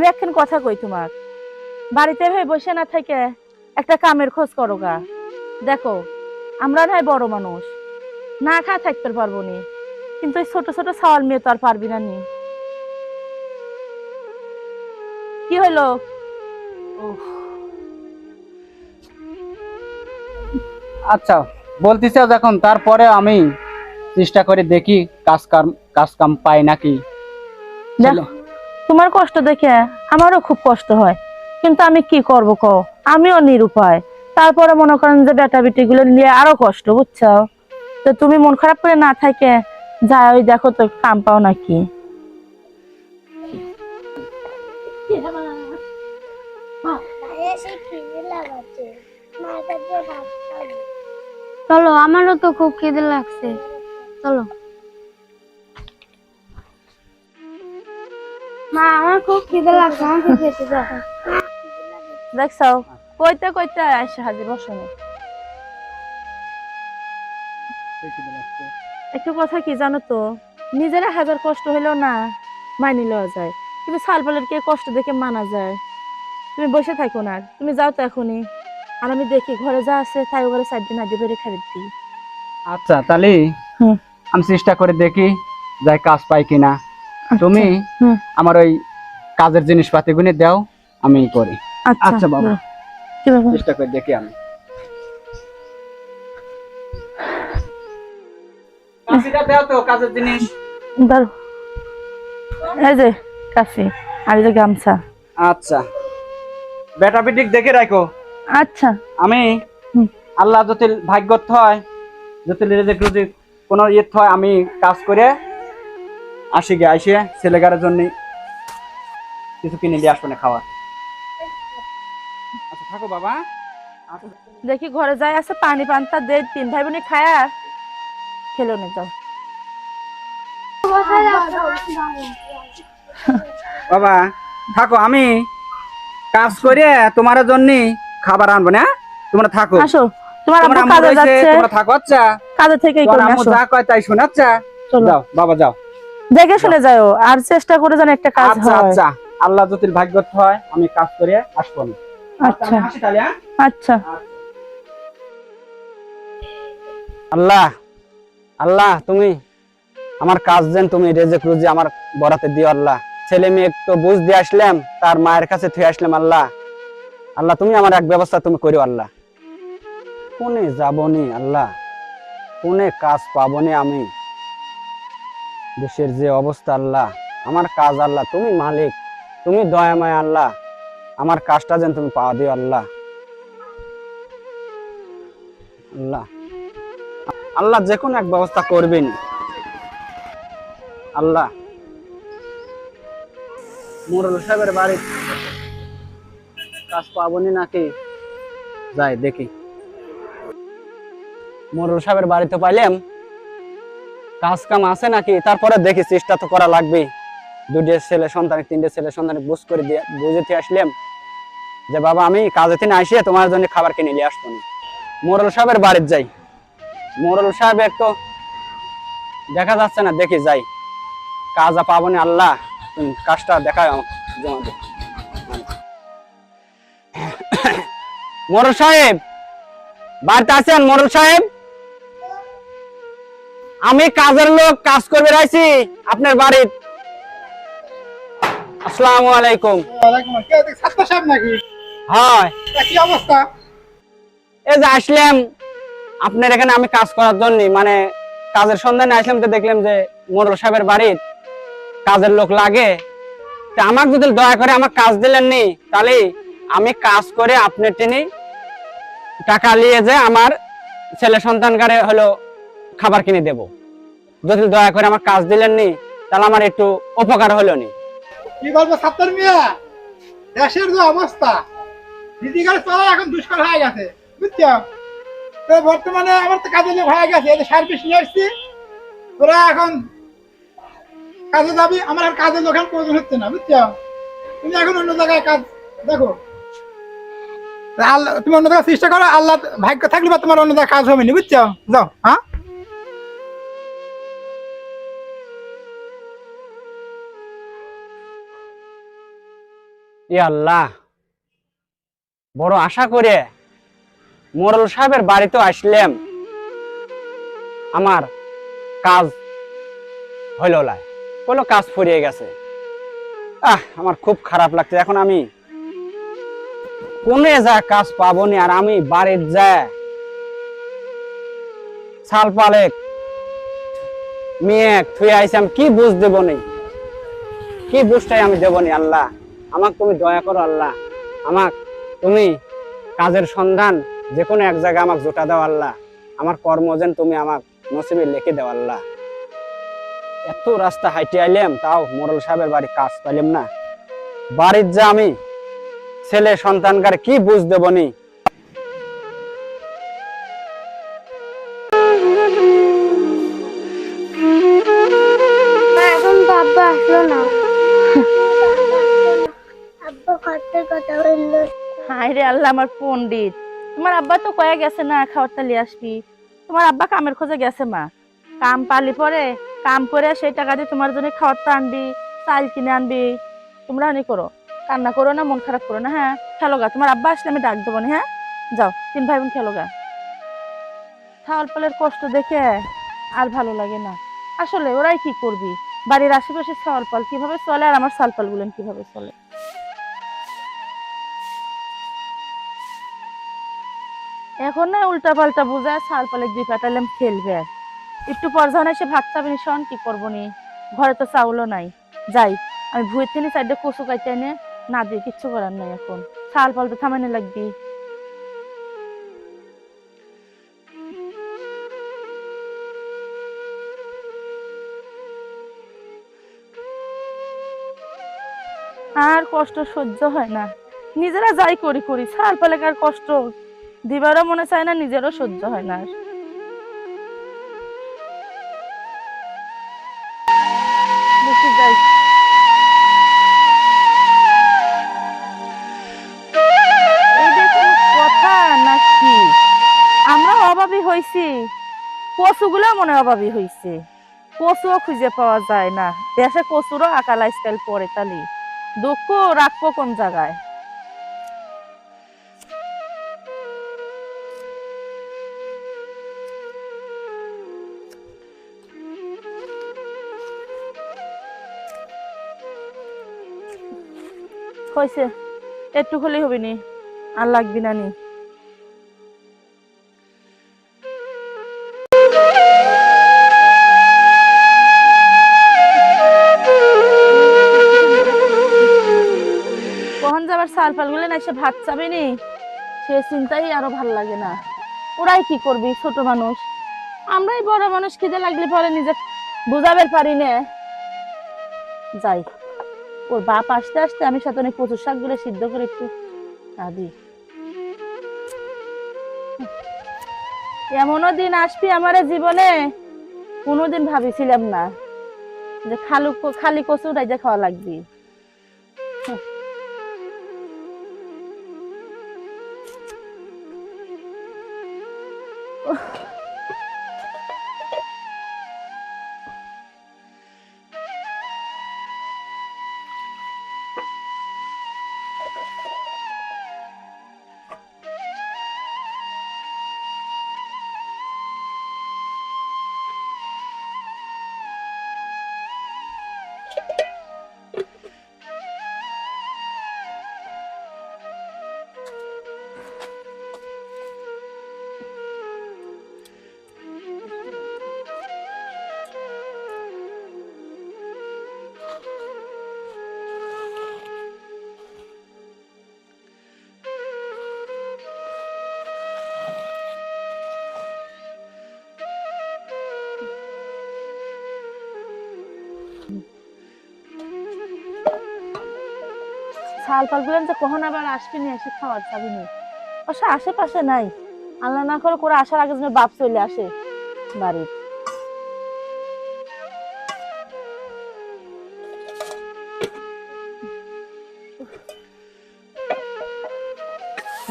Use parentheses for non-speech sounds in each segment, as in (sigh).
আমি একখান কথা কই তোমার। বাড়িতে ভাই বসে না থেকে একটা কামের খোঁজ করো গা। দেখো আমরা নয় বড় মানুষ। না খা থাকতে পারব নি। কিন্তু এই ছোট ছোট সাওয়াল মেয়ে তো আর পারবি না নি। কি হলো আচ্ছা বলতেছে যখন তারপরে আমি চেষ্টা করে দেখি কাজ কাম কাজ কাম পাই নাকি। দেখ, চলো। তোমার কষ্ট দেখে আমারও খুব কষ্ট হয়। কিন্তু আমি কি করব কও? আমিও নিরুপায়। তারপরে মনে করেন যে বেটা বেটি গুলো নিয়ে আরও কষ্ট, বুঝছ? তো তুমি মন খারাপ করে না থাকে যা ওই দেখো তো কাম পাও নাকি। চলো, আমারও তো খুব খিদে লাগছে। চলো। মা আমার খুব খিদে লাগছে আমাকে খেতে দাও। দেখছ কইতে কইতে আসে হাজির বসনে একটু কথা কি জানো তো? নিজেরা হাজার কষ্ট হলেও না মানি লওয়া যায়। কিন্তু সালপালের কে কষ্ট দেখে মানা যায়। তুমি বসে থাকো না তুমি যাও তো এখনই। আর আমি দেখি ঘরে যা আছে তাই ওখানে চার দিন আগে বেড়ে খাবে দিই। আচ্ছা তাহলে আমি চেষ্টা করে দেখি যাই কাজ পাই কিনা। তুমি হুম। আমার ওই কাজের জিনিসপাতি গুলি দাও আমি করি। আচ্ছা, বাবা। কি ব্যাপার? চেষ্টা করে দেখি আমি। কাশিটা দাও তো কাজের জিনিস। দাঁড়ো এই যে কাশি আর এই যে গামছা। আচ্ছা। বেটা বেটিক দেখে রাখো। আচ্ছা। আমি আল্লাহ যদি ভাগ্য হয় যদি রেজেক রুজি কোনো ইয়ে হয় আমি কাজ করে আসি গে আসে ছেলেগারের জন্য কিছু কিনে দিয়ে আসব না খাওয়া আচ্ছা থাকো বাবা। দেখি ঘরে যাই আছে পানি পান্তা দে তিন ভাই বোনে খায়া খেলো না যাও। বাবা থাকো আমি কাজ করে তোমার জন্য খাবার আনব না? তোমরা থাকো। আসো তোমার আম্মু কাজে যাচ্ছে। তোমরা থাকো আচ্ছা। কাজে করবে আম্মু আসো। যা কয় তাই শোনো আচ্ছা। চলো। যাও বাবা যাও। দেখে শুনে যাও আর চেষ্টা করে যেন একটা কাজ আচ্ছা হয়। আচ্ছা আল্লাহ যদি ভাগ্য হয় আমি কাজ করে আসব আচ্ছা তাহলে, হ্যাঁ? আচ্ছা। আল্লাহ আল্লাহ তুমি আমার কাজ যেন তুমি রেজেক রুজি আমার বরাতে দিও আল্লাহ। ছেলে মেয়ে তো বুঝ দিয়ে আসলাম তার মায়ের কাছে থুয়ে আসলাম আল্লাহ। আল্লাহ তুমি আমার এক ব্যবস্থা তুমি করো আল্লাহ। কোনে যাবনি আল্লাহ? কোনে কাজ পাবনি আমি? দেশের যে অবস্থা আল্লাহ, আমার কাজ আল্লাহ, তুমি মালিক, তুমি দয়াময় আল্লাহ, আমার কাজটা যেন তুমি পাওয়া দিও আল্লাহ। আল্লাহ আল্লাহ যে কোনো এক ব্যবস্থা করবেন। আল্লাহ, মোরল সাহেবের বাড়ি কাজ পাবনি নাকি? যাই দেখি। মোরল সাহেবের বাড়িতে পাইলাম। কাজ কাম আছে নাকি? তারপরে দেখি চেষ্টা তো করা লাগবে দুটো ছেলে সন্তান, তিনটে ছেলে সন্তান বুঝ করে দিয়ে বুঝেতে আসলাম যে, বাবা, আমি কাজে থেকে আসে তোমার জন্য খাবার কিনে নিয়ে আসব না। মোরল সাহেবের বাড়িতে যাই। মোরল সাহেবের তো দেখা যাচ্ছে না, দেখি যাই। কাজ পাবো না, আল্লাহ। কাজটা দেখায় আমাকে। (coughs) মোরল সাহেব, বাড়িতে আছেন মোরল সাহেব? আমি কাজের লোক কাজ করবে রাইছি আপনার বাড়ির। আসসালামু আলাইকুম। ওয়ালাইকুম আসসালাম। কে দেখি ছাত্র সাহেব নাকি? হয়। কি অবস্থা? এই যে আসলাম আপনার এখানে আমি কাজ করার জন্য মানে কাজের সন্ধানে আসলাম তো দেখলাম যে মোড়ল সাহেবের বাড়ির কাজের লোক লাগে। তা আমাকে যদি দয়া করে আমার কাজ দিলেন নি তাহলে আমি কাজ করে আপনার টেনে টাকা নিয়ে যে আমার ছেলে সন্তান গাড়ে হলো খাবার কিনে দেব। যদি দয়া করে আমার কাজ দিলেন নি তাহলে আমার একটু উপকার হলো নি কি বলব ছাত্র মিয়া? দেশের যে অবস্থা নীতিকার চলা এখন দুষ্কর হয়ে গেছে, বুঝছ? তো বর্তমানে আমার তো কাজে লোক হয়ে গেছে এদের সার্ভিস নিয়ে আসছি তোরা এখন কাজে যাবি, আমার আর কাজের লোক প্রয়োজন হচ্ছে না, বুঝছ? তুমি এখন অন্য জায়গায় কাজ, দেখো। আল্লাহ, তুমি অন্য জায়গায় চেষ্টা করো, আল্লাহ ভাগ্য থাকলে বা তোমার অন্য জায়গায় কাজ হবে না, বুঝছ? যাও হ্যাঁ? আল্লাহ। বড় আশা করে মোরল সাহেবের বাড়িতে আসলাম। আমার কাজ হইল লাই কোনো কাজ ফুরিয়ে গেছে। আহ, আমার খুব খারাপ লাগছে। এখন আমি কোনে যা কাজ পাবো নি আর আমি বাড়ির যা সাল পালেক মেয়ে থুয়ে আইসাম কি বুঝ দেব নি? কি বুঝটাই আমি দেব নি, আল্লাহ? আমাকে তুমি দয়া করো আল্লাহ। আমাক তুমি কাজের সন্ধান যে কোনো এক জায়গায় আমাক জোটা দাও আল্লাহ। আমার কর্ম যেন তুমি আমাক নসিবে লেখে দাও আল্লাহ। এত রাস্তা হাইটে আইলাম, তাও মোরল সাহেবের বাড়ি কাজ পাইলাম না। বাড়ির যা আমি ছেলে সন্তানকার কি বুঝ দেব আমার পণ্ডিত তোমার আব্বা তো কয়ে গেছে, না, খাওয়ার তালি আসবি। তোমার আব্বা কামের খোঁজে গেছে, মা। কাম পালি পরে, কাম করে সেই টাকা দিয়ে তোমার জন্য খাওয়ার তো আনবি, চাল কিনে আনবি। তোমরা হানি করো। কান্না করো না, মন খারাপ করো না হ্যাঁ? খেলো গা। তোমার আব্বা আসলে আমি ডাক দেবো না হ্যাঁ? যাও, তিন ভাই বোন খেলো গা। ছাওয়াল পালের কষ্ট দেখে আর ভালো লাগে না। আসলে ওরাই কি করবি? বাড়ির আশেপাশে ছাওয়াল পাল কীভাবে চলে আর আমার সাল পালগুলো কীভাবে চলে? এখন না উল্টা পাল্টা বুঝায় সাল পালে দুই পাতালাম খেলবে। একটু পর যখন এসে ভাত খাবে শোন কি করব নি? ঘরে তো চাউলও নাই। যাই, আমি ভুয়ের থেকে সাইডে কচু কাইতে এনে না দিয়ে কিচ্ছু করার নাই এখন। সাল পাল তো থামানি লাগবি। আর কষ্ট সহ্য হয় না। নিজেরা যাই করি করি, সাল পালে আর কষ্ট? দিবারও মনে চায় না, নিজেরও সহ্য হয় না। কথা নাকি? কচুগুলো মনে কচুও খুঁজে পাওয়া যায় না। দেশে কচুরও আকাল স্টাইল পরে তালি দুঃখ রাখব কোন জায়গায়? হয়েছে একটু হলেই হবে নি, আর লাগবি না নি। কখন যাবার সাল ফালগুলো না এসে ভাত চাবে নি, সে চিন্তাই আরও ভালো লাগে না। ওরাই কি করবি, ছোট মানুষ? আমরাই বড় মানুষ, খিদে লাগলে পরে নিজে বুঝাবে পারি না। যাই ওর বাপ আসতে আসতে আমি সাথে অনেক কচুর শাকগুলো সিদ্ধ করে একটু আদি এমনও দিন আসবি আমার জীবনে, কোনোদিন ভাবিছিলাম না যে খালু খালি কচু রাইজা খাওয়া লাগবি। শাল পালগুলো যে কখন আবার আসবি নি এসে খাওয়ার যাবি নি অবশ্য আশেপাশে নাই। আল্লাহ না করে করে আসার আগে যেন বাপ চলে আসে বাড়ি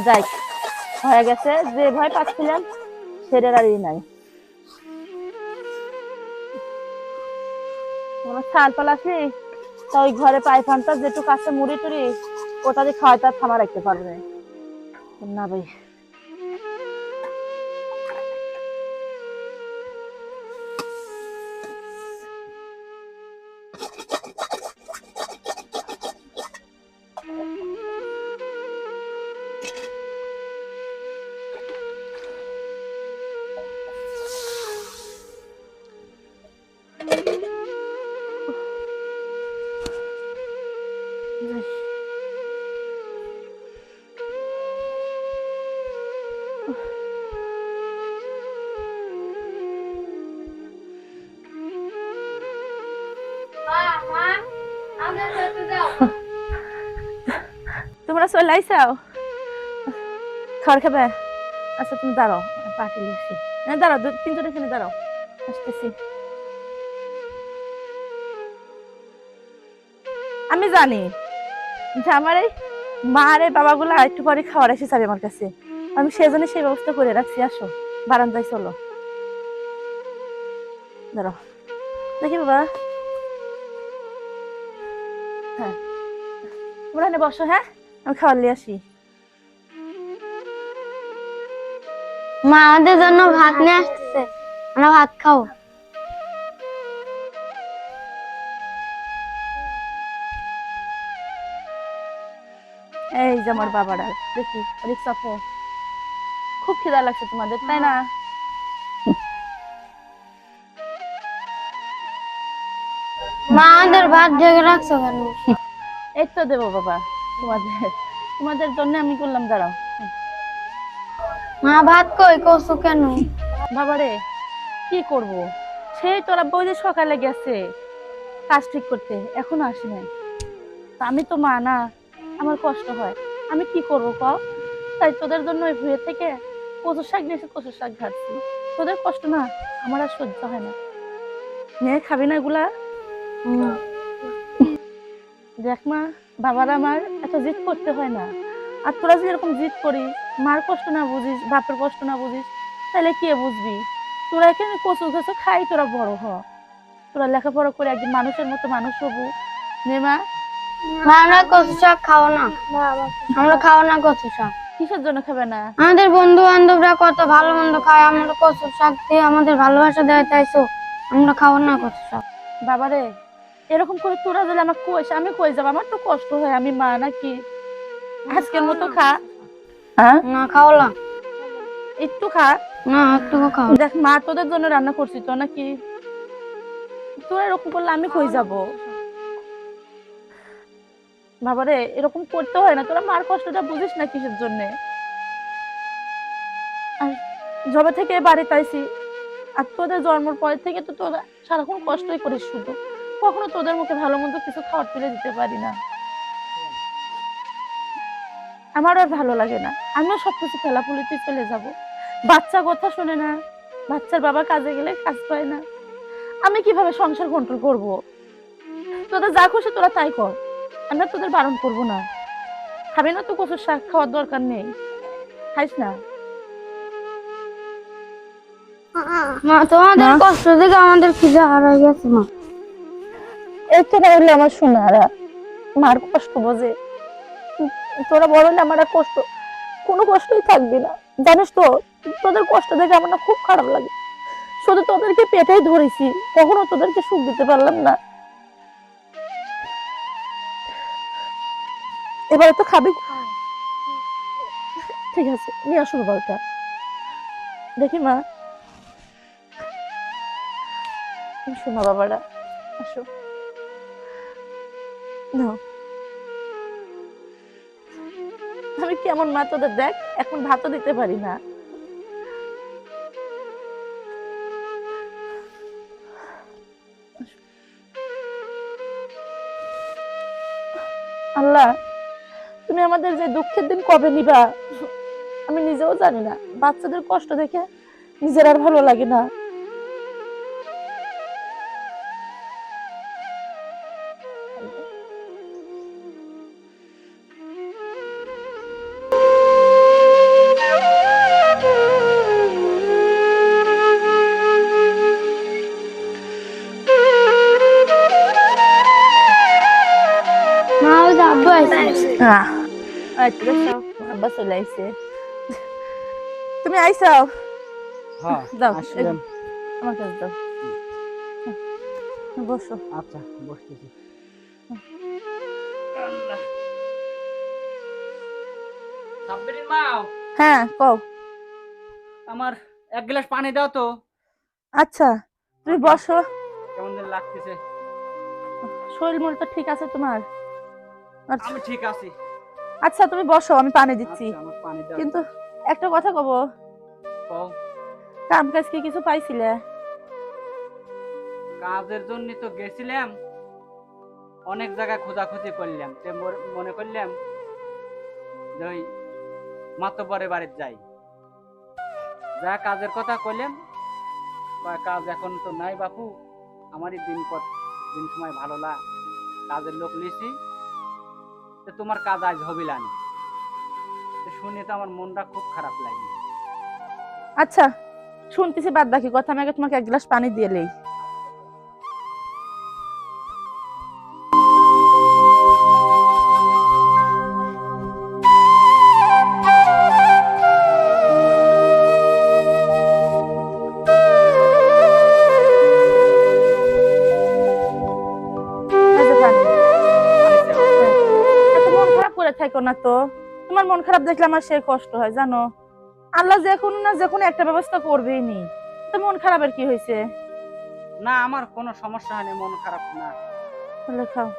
যাই, হয়ে গেছে। যে ভয় পাচ্ছিলাম, সেটার আর নাই। তোমার শাল পাল আসলি, তা ওই ঘরে পাইপানটা যেটুকু আছে মুড়ি টুড়ি ওটা যে খাওয়াই তার থামা রাখতে পারবে। না ভাই চলে খাবার খাবে। আচ্ছা তুমি দাঁড়াও পাটি আসি না দাঁড়াও তিনজন এখানে দাঁড়াও। আসতেছি। আমি জানি যে আমার এই মা আর এই বাবাগুলা একটু পরে খাওয়ার এসে যাবে আমার কাছে। আমি সেজন্য সেই ব্যবস্থা করে রাখছি, আসো। বারান্দায় চলো। দাঁড়াও। দেখি বাবা। হ্যাঁ। তোমরা বসো হ্যাঁ? আমি খাবার নিয়ে আসি। মা আমাদের জন্য ভাত নিয়ে আসতেছে আমরা ভাত খাও এই যে আমার বাবারা দেখি রিক্সা পো খুব খিদা লাগছে তোমাদের তাই না? মা আমাদের ভাত জেগে রাখছো কেন? এই তো দেবো বাবা। তোমাদের তোমাদের জন্য আমি করলাম দাঁড়াও। মা ভাত কই কসু কেন? বাবারে কি করব? সেই তোরা বই যে সকালে গেছে কাজ ঠিক করতে এখনও আসি নাই। তা আমি তো মা না আমার কষ্ট হয়। আমি কি করব ক তাই তোদের জন্য ওই ভুয়ে থেকে কচুর শাক নিয়েছে কচুর শাক ঘাটছি তোদের কষ্ট না আমার আর সহ্য হয় না। মেয়ে খাবি না এগুলা? দেখ মা বাবার আমার এত জিদ করতে হয় না। আর তোরা যে এরকম জিদ করিস মার কষ্ট না বুঝিস বাপের কষ্ট না বুঝিস তাহলে কে বুঝবি? তোরা এখানে কচু কচু খাই তোরা বড় হ। তোরা লেখাপড়া করে একদিন মানুষের মতো মানুষ হব। নে মা। আমরা কচু শাক খাও না। আমরা খাও না কচু শাক। কিসের জন্য খাবে না? আমাদের বন্ধু বান্ধবরা কত ভালো মন্দ খায় আমরা কচু শাক দিয়ে আমাদের ভালোবাসা দেয় চাইছো আমরা খাও না কচু শাক। বাবারে এরকম করে তোরা যদি আমার কইস আমি কই যাব? আমার তো কষ্ট হয় আমি মা নাকি? আজকের মতো খা। হ্যাঁ? না খাও না একটু খা। না একটু খাও দেখ মা তোদের জন্য রান্না করছি তো নাকি? তোরা এরকম করলে আমি কই যাব? বাবারে এরকম করতে হয় না। তোরা মার কষ্টটা বুঝিস না কিসের জন্য? আর জবে থেকে বাড়িতে আইছি আর তোদের জন্মের পর থেকে তো তোরা সারাক্ষণ কষ্টই করিস শুধু। কখনো তোদের মুখে ভালো মন্দ কিছু খাওয়ার তুলে দিতে পারি না। আমার আর ভালো লাগে না। আমিও সবকিছু ফেলাফুলিতে চলে যাব। বাচ্চা কথা শুনে না। বাচ্চার বাবা কাজে গেলে কাজ পায় না। আমি কীভাবে সংসার কন্ট্রোল করব? তোদের যা খুশি তোরা তাই কর। আমরা তোদের বারণ করব না। খাবি না তো কচুর শাক খাওয়ার দরকার নেই। খাইস না? মা তোমাদের? কষ্ট দেখে আমাদের খিদে হারাই গেছে মা। এই তো হলে আমার সোনারা। মার কষ্ট বোঝে। তোরা বড় হলে আমার আর কষ্ট, কোনো কষ্টই থাকবে না। জানিস তো, তোদের কষ্ট দেখে আমার না খুব খারাপ লাগে। শুধু তোদেরকে পেটেই ধরেছি, কখনো তোদেরকে সুখ দিতে পারলাম না। এবারে তো খাবি। ঠিক আছে, নিয়ে আসো বাবাটা দেখি মা। শোনা বাবারা, আসো। নাও আমি কেমন মা তোদের দেখ, এখন ভাতও দিতে পারি না। আল্লাহ, তুমি আমাদের যে দুঃখের দিন কবে নিবা? আমি নিজেও জানি না। বাচ্চাদের কষ্ট দেখে নিজের আর ভালো লাগে না। আচ্ছা দেখছ আব্বা চলে আইছে তুমি আইসাও হ্যাঁ দাও, আসলাম। আমার কাছে দাও। বসো। আচ্ছা বসতেছি। সাব্বিরিন মাও। হ্যাঁ কও। আমার এক গ্লাস পানি দাও তো। আচ্ছা তুমি বসো। কেমন যেন লাগতেছে। শরীর মন তো ঠিক আছে তোমার? আচ্ছা আমি ঠিক আছি। আচ্ছা তুমি বসো আমি পানি দিচ্ছি। আচ্ছা, পানি কিন্তু একটা কথা কব। কাম কাজ কি কিছু পাইছিলে? কাজের জন্য তো গেছিলাম অনেক জায়গায় খোঁজাখুঁজি করলাম। তে মনে করলাম যে ওই মাতব্বরে বাড়িতে যাই। যা কাজের কথা কইলাম কয় কাজ এখন তো নাই বাপু আমারই দিন পর দিন সময় ভালো না কাজের লোক লিছি তো তোমার কাজ আজ হবিলানি তো শুনে তো আমার মনটা খুব খারাপ লাগে আচ্ছা শুনতেছি বাদ বাকি কথা, আমি আগে তোমাকে এক গ্লাস পানি দিয়ে লই। না তো? তোমার মন খারাপ দেখলে আমার সে কষ্ট হয় জানো? আল্লাহ যে কোনো না যে কোনো একটা ব্যবস্থা করবেই নি। তো মন খারাপের কি হয়েছে? না আমার কোনো সমস্যা হয়নি মন খারাপ না। তাহলে খাও।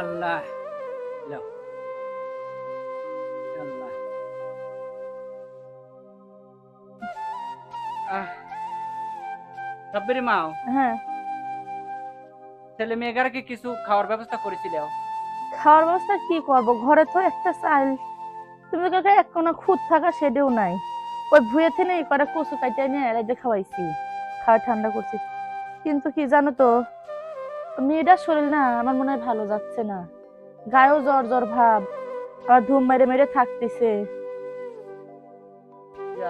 আল্লাহ আল্লাহ আহ। সাব্বির মাও হ্যাঁ। ছেলে মেয়েগারকে কিছু খাওয়ার ব্যবস্থা করেছিল? খাওয়ার ব্যবস্থা কি করব? ঘরে তো একটা চাল। তুমি কাকা এক কোনো খুদ থাকা সেটাও নাই। ওই ভুয়ে থেকে এই কটা কচু কাটিয়ে নিয়ে রাইতে খাওয়াইছি। খাওয়া ঠান্ডা করছি। কিন্তু কি জানো তো মেয়েটার শরীর না আমার মনে হয় ভালো যাচ্ছে না। গায়েও জ্বর জ্বর ভাব। আর ধুম মেরে মেরে থাকতেছে।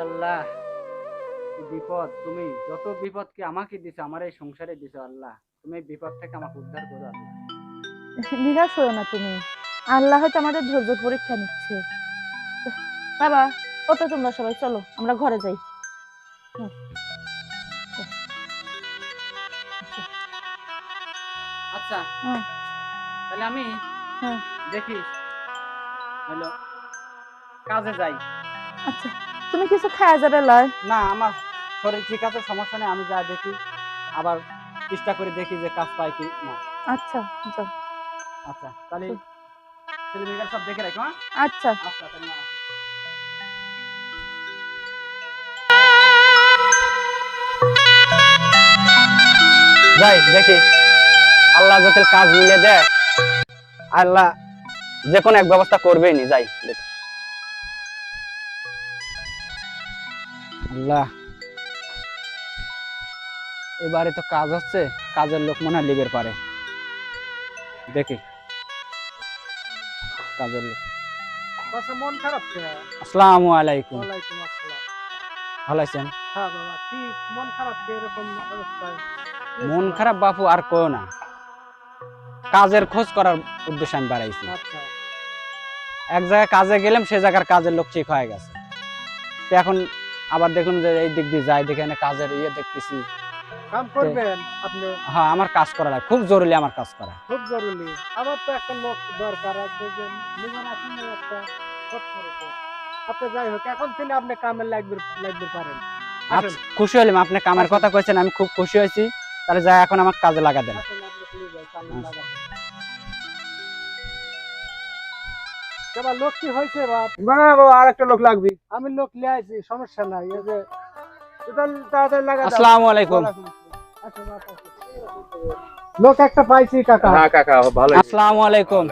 আল্লাহ। কি বিপদ তুমি যত বিপদ কি আমাকে দিছো আমার এই সংসারে দিছো আল্লাহ। তুমি বিপদ থেকে আমাকে উদ্ধার করো আল্লাহ। নিরাশ হও না তুমি। আল্লাহ হয়তো আমাদের ধৈর্য পরীক্ষা নিচ্ছে। বাবা কত তোমরা সবাই চলো আমরা ঘরে যাই। আচ্ছা তাহলে আমি দেখি হ্যালো কাজে যাই। আচ্ছা তুমি কিছু খাওয়া যাবে লয়? না আমার শরীর ঠিক আছে সমস্যা নেই আমি যা দেখি আবার চেষ্টা করে দেখি যে কাজ পাই কি না। আচ্ছা যাও। আচ্ছা তাহলে ছেলে মেয়েরা সব দেখে রাখো হ্যাঁ? আচ্ছা। আচ্ছা তাহলে যাই দেখি। আল্লাহ যদি কাজ মিলে দেয় আল্লাহ যে কোনো এক ব্যবস্থা করবেই নি যাই দেখি। আল্লাহ। এবারে তো কাজ হচ্ছে কাজের লোক মনে হয় লিগের পারে। দেখি। কাজের লোক। মন খারাপ আসসালামু আলাইকুম। ভালো আছেন? হ্যাঁ মন খারাপ এরকম মন খারাপ বাপু আর কো না। কাজের খোঁজ করার উদ্দেশ্যে আমি বাড়াইছি। আচ্ছা। এক জায়গায় কাজে গেলাম সে জায়গার কাজের লোক ঠিক হয়ে গেছে। এখন আবার দেখুন যে এই দিক দিয়ে যাই দেখে কাজের ইয়ে দেখতেছি। কাম করবেন আপনি? হ্যাঁ আমার কাজ করা লাগে। খুব জরুরি আমার কাজ করা। খুব জরুরি। আমার তো একটা লোক দরকার আছে যে নিজের আসলে একটা আপনি যাই হোক এখন থেকে আপনি কামে লাগবে লাগবে পারেন। আচ্ছা, খুশি হলাম আপনি কামের কথা কইছেন আমি খুব খুশি হয়েছি। তাহলে যাই এখন আমার কাজে লাগা দেন। আচ্ছা। লোক কি হয়েছে বাপ? না না আর একটা লোক লাগবে। আমি লোক আইছি সমস্যা নাই। এই যে আসসালামু আলাইকুম। লোক একটা পাইছি কাকা। হ্যাঁ কাকা ভালো আসসালামু আলাইকুম।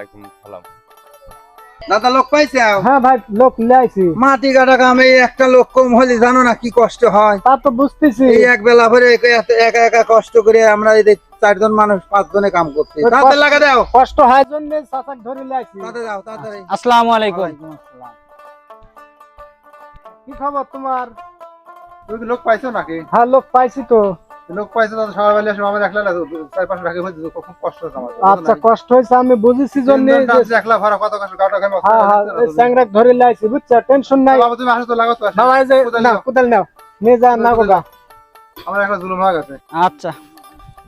দাদা লোক পাইছে? হ্যাঁ ভাই লোক লিয়ে আইছি। মাটি কাটা কামে একটা লোক কম হলে জানো না কি কষ্ট হয়? তা তো বুঝতেছি। এই এক বেলা ভরে একা একা কষ্ট করে আমরা এই চারজন মানুষ পাঁচজনে কাম করতে ওই তাতে কষ্ট- লাগা দাও। কষ্ট হয় জন্য চাচাক ধরে তাতে দাও তাড়াতাড়ি। আসসালামু আলাইকুম। কি খবর তোমার? তুমি কি লোক পাইছো নাকি? হ্যাঁ লোক পাইছি তো। লোক পাইছো তাহলে সবাই মিলে আমার একলা না চার পাঁচশো টাকা হয়েছে খুব কষ্ট হচ্ছে আমার। আচ্ছা কষ্ট হয়েছে আমি বুঝেছি জন্য একলা ভরা কত কষ্ট গাটা খাই হ্যাঁ হ্যাঁ এই স্যাংরাক ধরে লাইছি বুঝছ? টেনশন নাই। বাবা তুমি আসো তো লাগাও তো বাবা এই যে না কোদাল নাও? নিয়ে যা না গোগা আমার একটা জুলুম হয়ে গেছে। আচ্ছা।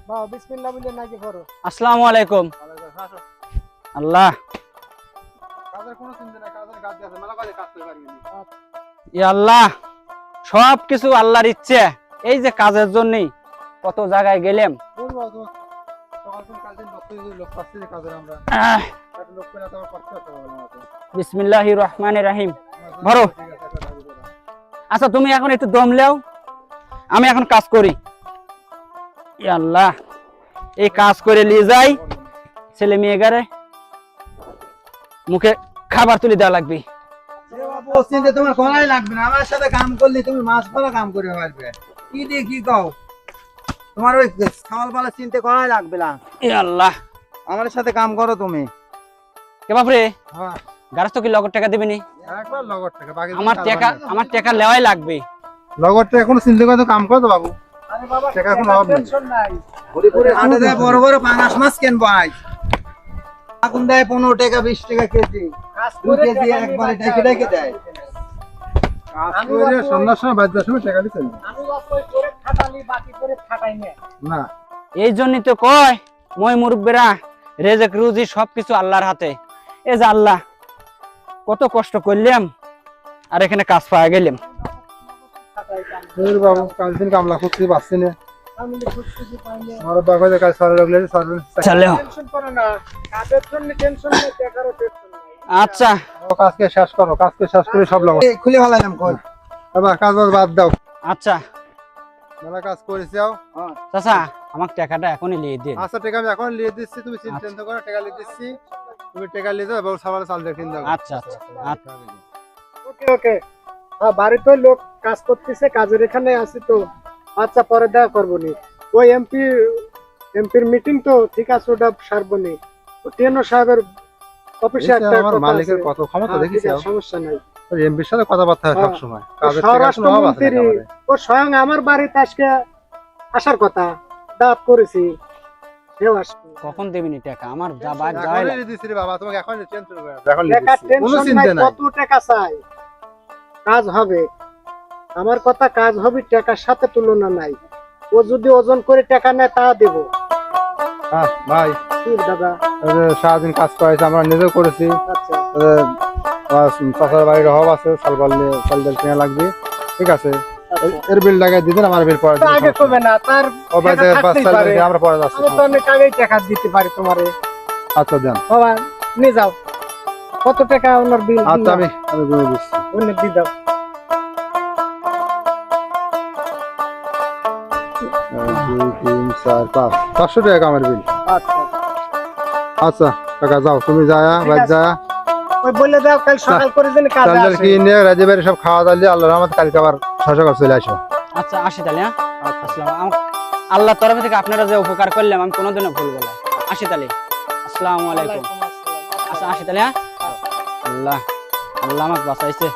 বাবা বিসমিল্লাহ বলে নাকি করো? আসসালামু আলাইকুম। আল্লাহ। কাজের কোনো চিন্তা নাই কাজের কাজ আছে মেলা কাজে কাজ করে পারবি না ই আল্লাহ। সব কিছু আল্লাহর ইচ্ছে। এই যে কাজের জন্যই কত জায়গায় গেলাম। বিসমিল্লাহির রহমানির রাহিম। করো। আচ্ছা তুমি এখন একটু দম লেও আমি এখন কাজ করি। আল্লাহ। এই কাজ করে নিয়ে যাই। ছেলে মেয়ে গারে। মুখে খাবার তুলে দেওয়া লাগবে। চিন্তা তোমার করাই লাগবে না আমার সাথে কাম করলে তুমি মাছ পালা কাম করে পারবে কি দিয়ে কি কও? তোমার ওই খাওয়াল পালা চিন্তা করাই লাগবে না। ই আল্লাহ। আমার সাথে কাম করো তুমি। কে বাপরে? হ্যাঁ। গাছ তো কি লগর টাকা দিবেনি একবার লগর টাকা বাকি আমার টাকা আমার টাকা লেওয়াই লাগবে। লগর টাকা কোনো চিন্তা করে তো কাম করো তো বাবু। টাকা কোনো অভাব নেই। হাটে দেয় বড় বড় পাঙাশ মাছ কিনবো আজ। এখন দেয় পনেরো টাকা বিশ টাকা কেজি। কেজি একবারে ডেকে ডেকে দেয়। না? এই জন্যই তো কয় মই মুরব্বেরা রেজেক রুজি সবকিছু আল্লাহর হাতে। এ যে আল্লাহ কত কষ্ট করলাম আর এখানে কাজ পাওয়া গেলাম। বাবু কামলা করতে পারছি না। আমার বাবা কাজ সরে লাগলে সরে চলে টেনশন করো না। কাজের জন্য টেনশন নেই টাকারও টেনশন। নাই আচ্ছা। কাজকে শেষ করো কাজকে শেষ করে সব লাগো খুলে ফেলাইলাম কই বাবা কাজ বাদ দাও। আচ্ছা। মেলা কাজ করেছি যাও। চাচা টাকাটা এখনই নিয়ে দিন। আচ্ছা টাকা আমি এখন লিয়ে দিচ্ছি তুমি চিন্তা করো টাকা লিয়ে দিচ্ছি। তুমি টাকা লিয়ে যাও সবাই চাল দেখে দাও। আচ্ছা আচ্ছা। আচ্ছা। ওকে ওকে। হ্যাঁ বাড়িতে লোক কাজ করতেছে কাজের এখানে আছি তো। আচ্ছা পরে দেখা করব নি। ওই এমপি এমপির মিটিং তো ঠিক আছে ওটা সারবো নি। টিএনও সাহেবের অফিসে একটা আমার মালিকের কত ক্ষমতা দেখিস সমস্যা নাই। এমপির সাথে কথাবার্তা হয়। সবসময়। কাজের টাকা কোনো অভাব আছে স্বরাষ্ট্রমন্ত্রী ও স্বয়ং আমার বাড়িতে আজকে আসার কথা দাঁত করেছি। কখন দেবিনি টাকা? আমার যাবার যাওয়াই এখনই লাগবে। রে বাবা তোমাকে এখন টেনশন করে এখন লিয়ে টাকার দিচ্ছি। কোনো চিন্তা নাই। কত টাকা চাই? কাজ হবে। আমার কথা কাজ হবে টাকার সাথে তুলনা নাই। ও যদি ওজন করে টাকা নেয় তা দেবো। হ্যাঁ ভাই দাদা। সারাদিন কাজ করেছি আমরা নিজেও করেছি। আচ্ছা। চাষার বাড়ির অভাব আছে সালবাল নিয়ে চাল ডাল কেনা লাগবে। ঠিক আছে? আচ্ছা। এর বিল লাগাই দিবেন আমার বিল পরে আগে কবে না? তার ও ভাই টাকা পাঁচ থাকতেই চাল আমরা পরে যাচ্ছি। আমি তো অনেক আগেই টাকা দিতে পারি তোমারে। আচ্ছা দেন। বাবা নিয়ে যাও। কত টাকা ওনার বিল আচ্ছা আমি আমি গুনে দিচ্ছি। উনি দিয়ে দাও। দুই তিন চার পাঁচ। পাঁচশো টাকা আমার বিল। আচ্ছা। আচ্ছা টাকা যাও তুমি যায়া বাদ যায়া। ওই বলে দাও কাল সকাল করে যেন কাজে চাল ডাল আসে কিনে রাজে সব খাওয়া দাওয়া দিয়ে আল্লাহ রহমত কালকে আবার চলে আসো আচ্ছা আসি তাহলে হ্যাঁ? আসসালাম আম- তরফ থেকে আপনারা যে উপকার করলাম আমি কোনোদিনও ভুলবো না। আসি তাহলে। আসসালামু আলাইকুম। আচ্ছা আসি তাহলে হ্যাঁ? আল্লাহ আল্লাহ আমাকে বাঁচাইছে।